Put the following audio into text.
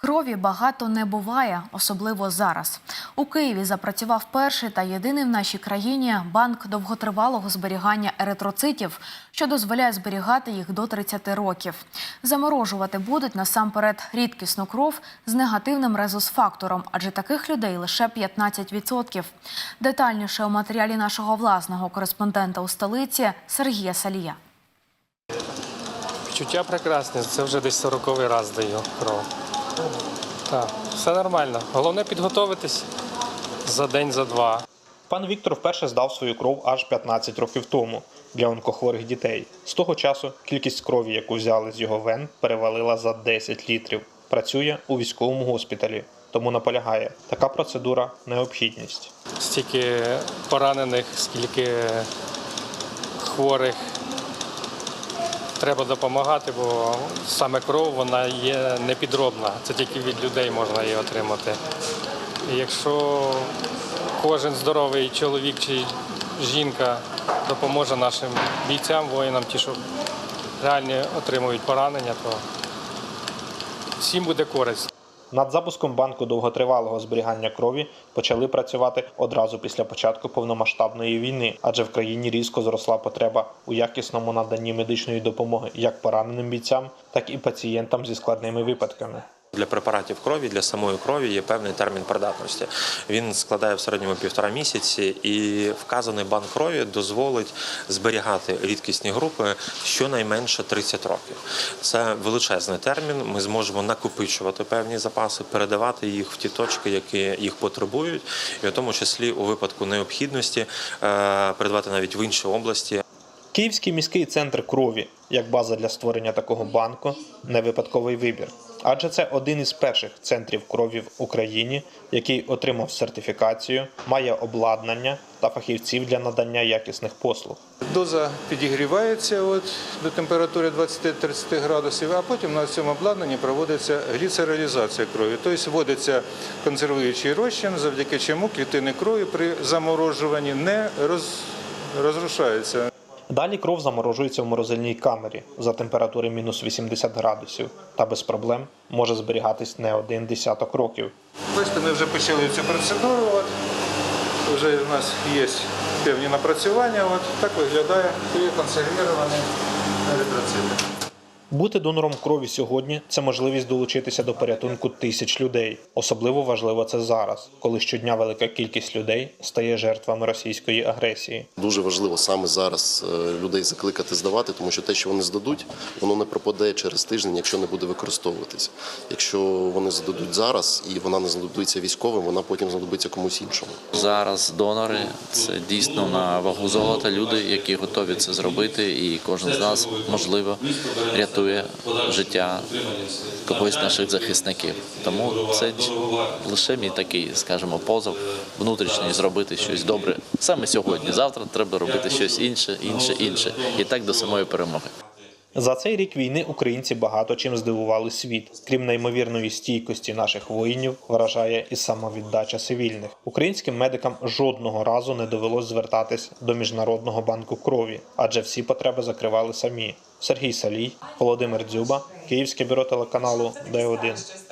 Крові багато не буває, особливо зараз. У Києві запрацював перший та єдиний в нашій країні банк довготривалого зберігання еритроцитів, що дозволяє зберігати їх до 30 років. Заморожувати будуть насамперед рідкісну кров з негативним резус-фактором, адже таких людей лише 15%. Детальніше у матеріалі нашого власного кореспондента у столиці Сергія Салія. Відчуття прекрасне, це вже десь 40 раз даю кров. Так, все нормально. Головне підготовитись за день, за два. Пан Віктор вперше здав свою кров аж 15 років тому для онкохворих дітей. З того часу кількість крові, яку взяли з його вен, перевалила за 10 літрів. Працює у військовому госпіталі, тому наполягає, така процедура необхідність. Стільки поранених, скільки хворих. Треба допомагати, бо саме кров вона є непідробна. Це тільки від людей можна її отримати. І якщо кожен здоровий чоловік чи жінка допоможе нашим бійцям, воїнам, ті, що реально отримують поранення, то всім буде користь. Над запуском банку довготривалого зберігання крові почали працювати одразу після початку повномасштабної війни, адже в країні різко зросла потреба у якісному наданні медичної допомоги як пораненим бійцям, так і пацієнтам зі складними випадками. Для препаратів крові, для самої крові є певний термін придатності. Він складає в середньому півтора місяці, і вказаний банк крові дозволить зберігати рідкісні групи щонайменше 30 років. Це величезний термін. Ми зможемо накопичувати певні запаси, передавати їх в ті точки, які їх потребують, і в тому числі у випадку необхідності е, передавати навіть в інші області. Київський міський центр крові як база для створення такого банку не випадковий вибір, адже це один із перших центрів крові в Україні, який отримав сертифікацію, має обладнання та фахівців для надання якісних послуг. Доза підігрівається от, до температури 20-30 градусів, а потім на цьому обладнанні проводиться гліцералізація крові. Тобто вводиться консервуючий розчин, завдяки чому клітини крові при заморожуванні не розрушаються. Далі кров заморожується в морозильній камері за температури мінус 80 градусів та без проблем може зберігатись не один десяток років. Бачите, ми вже почали цю процедуру. От. Вже у нас є певні напрацювання. От. Так виглядає консервірований еритроцити. Бути донором крові сьогодні це можливість долучитися до порятунку тисяч людей. Особливо важливо це зараз, коли щодня велика кількість людей стає жертвами російської агресії. Дуже важливо саме зараз е, людей закликати здавати, тому що те, що вони здадуть, воно не пропаде через тиждень, якщо не буде використовуватися. Якщо вони здадуть зараз і вона не знадобиться військовим, вона потім знадобиться комусь іншому. Зараз донори це дійсно на вагу золота. Люди, які готові це зробити, і кожен з нас можливо рятує життя когось з наших захисників. Тому це лише мій такий, скажімо, позов внутрішній зробити щось добре саме сьогодні. Завтра треба робити щось інше, інше, інше, і так до самої перемоги. За цей рік війни українці багато чим здивували світ. Крім неймовірної стійкості наших воїнів, вражає і самовіддача цивільних. Українським медикам жодного разу не довелось звертатись до міжнародного банку крові, адже всі потреби закривали самі. Сергій Салій, Володимир Дзюба, Київське бюро телеканалу Д1.